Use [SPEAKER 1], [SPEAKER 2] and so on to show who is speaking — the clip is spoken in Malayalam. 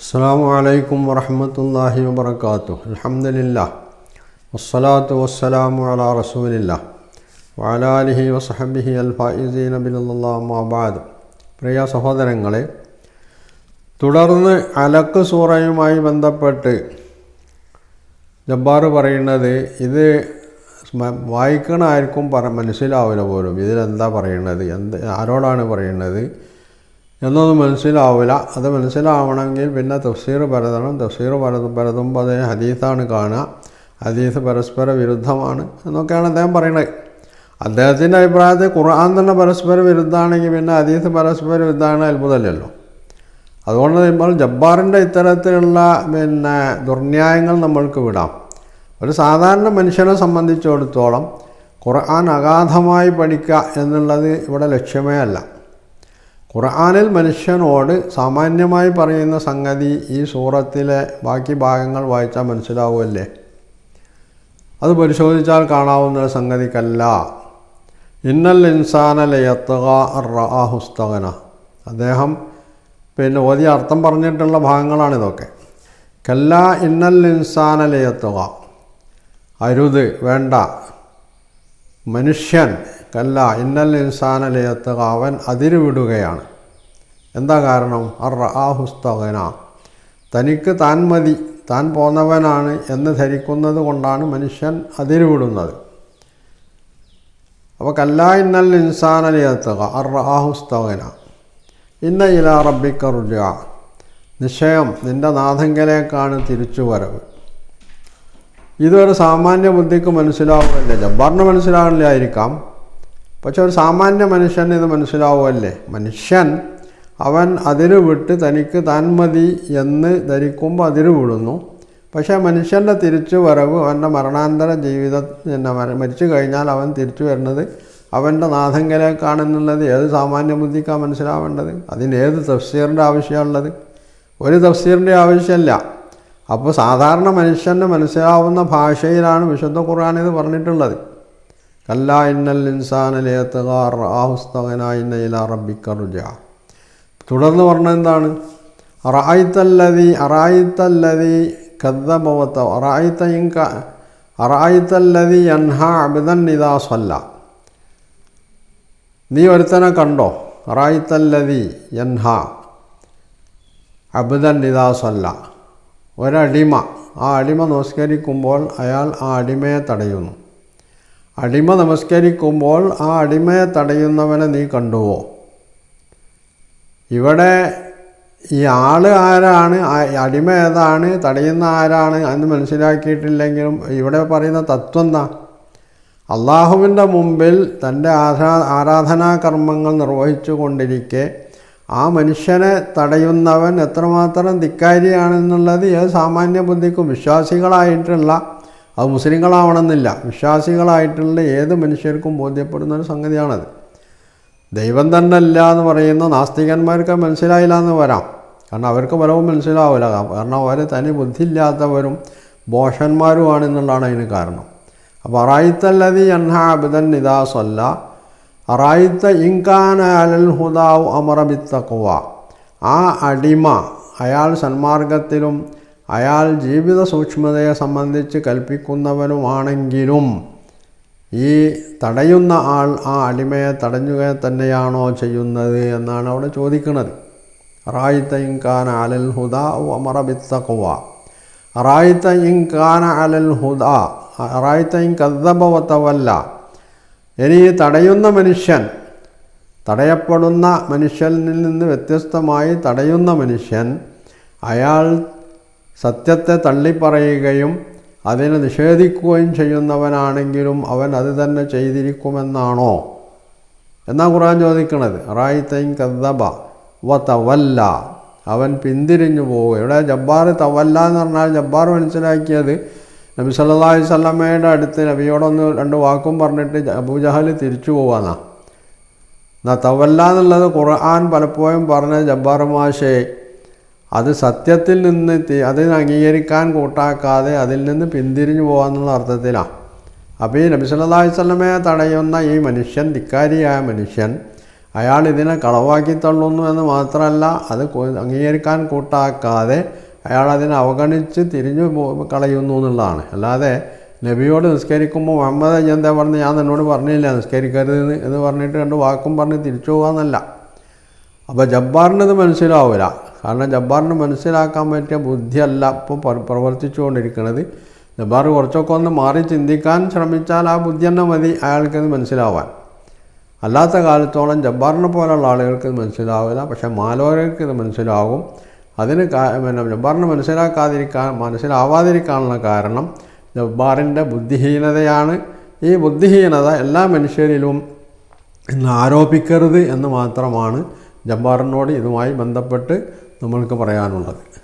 [SPEAKER 1] അസ്സാം വലൈക്കും വറഹ്മത്തുള്ളാഹി വബറകാതുഹു. അലഹമില്ല വസ്സലാത്തു വസ്സലാമു അല റസൂലില്ല. വാലാലിഹി വസഹബിഹി അൽ ഫൈസീൻ അബിലല്ലാമാബാദ് പ്രിയ സഹോദരങ്ങളെ തുടർന്ന് അലക്ക് സൂറയുമായി ബന്ധപ്പെട്ട് ജബ്ബാർ പറയുന്നത് ഇത് വായിക്കണ ആർക്കും പറ മനസ്സിലാവില്ല പോലും. ഇതിലെന്താ പറയുന്നത് എന്ത് ആരോടാണ് പറയുന്നത് എന്നൊന്നും മനസ്സിലാവില്ല. അത് മനസ്സിലാവണമെങ്കിൽ പിന്നെ തഫ്സീർ പരതണം. തഫ്സീർ പരത് പരതുമ്പോൾ അതേ ഹദീസാണ് കാണുക. ഹദീസ് പരസ്പര വിരുദ്ധമാണ് എന്നൊക്കെയാണ് അദ്ദേഹം പറയുന്നത്. അദ്ദേഹത്തിന്റെ അഭിപ്രായത്തിൽ ഖുർആൻ തന്നെ പരസ്പര വിരുദ്ധമാണെങ്കിൽ പിന്നെ ഹദീസ് പരസ്പര വിരുദ്ധമാണ് അത്ഭുതമല്ലല്ലോ. അതുകൊണ്ട് നമ്മൾ ജബ്ബാറിന്റെ ഇത്തരത്തിലുള്ള പിന്നെ ദുർന്യായങ്ങൾ നമ്മൾക്ക് വിടാം. ഒരു സാധാരണ മനുഷ്യനെ സംബന്ധിച്ചിടത്തോളം ഖുർആൻ അഗാധമായി പഠിക്കുക എന്നുള്ളത് ഇവിടെ ലക്ഷ്യമേ അല്ല. ഖുർആനിൽ മനുഷ്യനോട് സാമാന്യമായി പറയുന്ന സംഗതി ഈ സൂറത്തിലെ ബാക്കി ഭാഗങ്ങൾ വായിച്ചാൽ മനസ്സിലാവുമല്ലേ? അത് പരിശോധിച്ചാൽ കാണാവുന്ന സംഗതിക്കല്ല. ഇന്നൽ ഇൻസാന ലയത്തുക റാഹുസ്തകന അദ്ദേഹം പിന്നെ ഓതിയ അർത്ഥം പറഞ്ഞിട്ടുള്ള ഭാഗങ്ങളാണിതൊക്കെ കല്ല ഇന്നൽ ഇൻസാന ഇൻസാനലയത്തുക അരുത് വേണ്ട. മനുഷ്യൻ കല്ല ഇന്നൽ ഇൻസാന ഇൻസാനലയത്തുക അവൻ അതിരുവിടുകയാണ്. എന്താ കാരണം? അർ ആഹുസ്തകന തനിക്ക് താൻ മതി താൻ പോന്നവനാണ് എന്ന് ധരിക്കുന്നത് കൊണ്ടാണ് മനുഷ്യൻ അതിരുവിടുന്നത്. അപ്പോൾ കല്ല ഇന്നൽ ഇൻസാന ലയത്തുക അർ ആഹുസ്തകന ഇന്ന ഇല റബ്ബിക്കർ റുജ നിശ്ചയം നിന്റെ നാഥങ്കലേക്കാണ് തിരിച്ചു വരവ് ഇതൊരു സാമാന്യ ബുദ്ധിക്ക് മനസ്സിലാവുന്നില്ല ജബ്ബാറിന് മനസ്സിലാവില്ലായിരിക്കാം. പക്ഷെ ഒരു സാമാന്യ മനുഷ്യന് ഇത് മനസ്സിലാവുമല്ലേ മനുഷ്യൻ അവൻ അതിര് വിട്ട് തനിക്ക് താൻ മതി എന്ന് ധരിക്കുമ്പോൾ അതിര് വിടുന്നു. പക്ഷേ മനുഷ്യന്റെ തിരിച്ചു വരവ് അവന്റെ മരണാന്തര ജീവിതം പിന്നെ മരിച്ചു കഴിഞ്ഞാൽ അവൻ തിരിച്ചു വരുന്നത് അവന്റെ നാഥങ്കലേക്കാണെന്നുള്ളത് ഏത് സാമാന്യ ബുദ്ധിക്കാണ് മനസ്സിലാവേണ്ടത്? അതിന് ഏത് തഫ്സീറിന്റെ ആവശ്യമുള്ളത് ഒരു തഫ്സീറിന്റെ ആവശ്യമില്ല അപ്പോൾ സാധാരണ മനുഷ്യന് മനസ്സിലാവുന്ന ഭാഷയിലാണ് വിശുദ്ധ ഖുർആൻ ഇത് പറഞ്ഞിട്ടുള്ളത്. കല്ല ഇന്നൽ ഇൻസാനലേത്തുകാർ ആഹുസ്തകനായിന്ന ഇല റബ്ബിക്കറുജ തുടർന്ന് പറഞ്ഞത് എന്താണ്? അറായിത്തല്ലതി അറായിത്തല്ലതി കദ്ദബവത്ത അറായിത്ത ഇൻക അറായിത്തല്ലതി അൻഹ അബിദൻ ഇതാ സ്വല്ല നീ ഒരുത്തനെ കണ്ടോ? അറായിത്തല്ലതി യൻഹ അബുദൻ നിദാസല്ല ഒരടിമ ആ അടിമ നമസ്കരിക്കുമ്പോൾ അയാൾ ആ അടിമയെ തടയുന്നു. അടിമ നമസ്കരിക്കുമ്പോൾ ആ അടിമയെ തടയുന്നവനെ നീ കണ്ടുവോ? ഇവിടെ ഈ ആൾ ആരാണ്? അടിമ ഏതാണ്? തടയുന്ന ആരാണ്? എന്ന് മനസ്സിലാക്കിയിട്ടില്ലെങ്കിലും ഇവിടെ പറയുന്ന തത്വം എന്താ? അള്ളാഹുവിന്റെ മുമ്പിൽ തന്റെ ആരാ ആരാധനാ കർമ്മങ്ങൾ നിർവഹിച്ചു കൊണ്ടിരിക്കെ ആ മനുഷ്യനെ തടയുന്നവൻ എത്രമാത്രം ധിക്കാരിയാണെന്നുള്ളത് ഏത് സാമാന്യ ബുദ്ധിക്കും വിശ്വാസികളായിട്ടുള്ള അത് മുസ്ലിങ്ങളാവണമെന്നില്ല. വിശ്വാസികളായിട്ടുള്ള ഏത് മനുഷ്യർക്കും ബോധ്യപ്പെടുന്ന ഒരു സംഗതിയാണത്. ദൈവം തന്നെ അല്ല എന്ന് പറയുന്ന നാസ്തികന്മാർക്ക് മനസ്സിലായില്ല എന്ന് വരാം. കാരണം അവർക്ക് പലവും മനസ്സിലാവില്ല. കാരണം അവർ തനി ബുദ്ധിയില്ലാത്തവരും ബോഷന്മാരുമാണ് എന്നുള്ളതാണ് അതിന് കാരണം. അപ്പോൾ അറായിത്തല്ലതി അൻഹാബിതൻ നിദാസല്ല അറായിത്ത ഇൻകാന അലൽ ഹുദാവ് അമറബിത്തക്കുവ ആ അടിമ അയാൾ സന്മാർഗത്തിലും അയാൾ ജീവിത സൂക്ഷ്മതയെ സംബന്ധിച്ച് കൽപ്പിക്കുന്നവനുമാണെങ്കിലും ഈ തടയുന്ന ആൾ ആ അടിമയെ തടഞ്ഞുക തന്നെയാണോ ചെയ്യുന്നത് എന്നാണ് അവിടെ ചോദിക്കുന്നത്. റായിത്ത ഇൻകാന അലൽ ഹുദ അമറബിത്തക്കുവ റായിത്ത ഇൻകാന അലൽ ഹുദ റായിത്ത ഇൻ കദ്ദബവത്തവല്ല ഇനി ഈ തടയുന്ന മനുഷ്യൻ തടയപ്പെടുന്ന മനുഷ്യനിൽ നിന്ന് വ്യത്യസ്തമായി തടയുന്ന മനുഷ്യൻ അയാൾ സത്യത്തെ തള്ളിപ്പറയുകയും അതിനെ നിഷേധിക്കുകയും ചെയ്യുന്നവനാണെങ്കിലും അവൻ അത് തന്നെ ചെയ്തിരിക്കുമെന്നാണോ? എന്നാ ഖുർആൻ ചോദിക്കണത്. റായിത്തൈൻ കദ്ദബ വ തവല്ല. അവൻ പിന്തിരിഞ്ഞു പോവുക. ഇവിടെ ജബ്ബാർ തവല്ല എന്ന് പറഞ്ഞാൽ ജബ്ബാർ മനസ്സിലാക്കിയത് നബി സല്ലാഹി അലൈഹി വസല്ലമയുടെ അടുത്ത് നബിയോടൊന്ന് രണ്ട് വാക്കും പറഞ്ഞിട്ട് അബൂജഹൽ തിരിച്ചു പോവാന്നാ. എന്നാ തവല്ല എന്നുള്ളത് ഖുർആൻ പലപ്പോഴും പറഞ്ഞ ജബ്ബാർ മാഷേ അത് സത്യത്തിൽ നിന്ന് അതിന് അംഗീകരിക്കാൻ കൂട്ടാക്കാതെ അതിൽ നിന്ന് പിന്തിരിഞ്ഞു പോകാന്നുള്ള അർത്ഥത്തിലാണ് അപ്പോൾ ഈ നബി സല്ലല്ലാഹു അലൈഹി വസല്ലമയെ തടയുന്ന ഈ മനുഷ്യൻ ധിക്കാരിയായ മനുഷ്യൻ അയാൾ ഇതിനെ കളവാക്കി തള്ളുന്നു എന്ന് മാത്രമല്ല അത് അംഗീകരിക്കാൻ കൂട്ടാക്കാതെ അയാൾ അതിനെ അവഗണിച്ച് തിരിഞ്ഞു കളയുന്നു എന്നുള്ളതാണ്. അല്ലാതെ നബിയോട് നിസ്കരിക്കുമ്പോൾ മുഹമ്മദ് എന്താ പറഞ്ഞ്? ഞാൻ എന്നോട് പറഞ്ഞില്ല നിസ്കരിക്കരുത് എന്ന് പറഞ്ഞിട്ട് രണ്ട് വാക്കും പറഞ്ഞ് തിരിച്ചു പോകാമെന്നല്ല അപ്പോൾ ജബ്ബാറിന് ഇത് മനസ്സിലാവില്ല കാരണം ജബ്ബാറിന് മനസ്സിലാക്കാൻ പറ്റിയ ബുദ്ധിയല്ല ഇപ്പോൾ പ്ര- പ്രവർത്തിച്ചുകൊണ്ടിരിക്കുന്നത് ജബ്ബാർ കുറച്ചൊക്കെ ഒന്ന് മാറി ചിന്തിക്കാൻ ശ്രമിച്ചാൽ ആ ബുദ്ധി തന്നെ മതി അയാൾക്കത് മനസ്സിലാവാൻ. അല്ലാത്ത കാലത്തോളം ജബ്ബാറിനെ പോലുള്ള ആളുകൾക്ക് ഇത് മനസ്സിലാവില്ല. പക്ഷേ മാലോരക്ക് ഇത് മനസ്സിലാവും. അതിന് പിന്നെ ജബ്ബാറിന് മനസ്സിലാക്കാതിരിക്കാൻ മനസ്സിലാവാതിരിക്കാനുള്ള കാരണം ജബ്ബാറിന്റെ ബുദ്ധിഹീനതയാണ്. ഈ ബുദ്ധിഹീനത എല്ലാ മനുഷ്യരിലും ഇന്ന് ആരോപിക്കരുത് എന്ന് മാത്രമാണ് ജബ്ബാറിനോട് ഇതുമായി ബന്ധപ്പെട്ട് നമ്മൾക്ക് പറയാനുള്ളത്.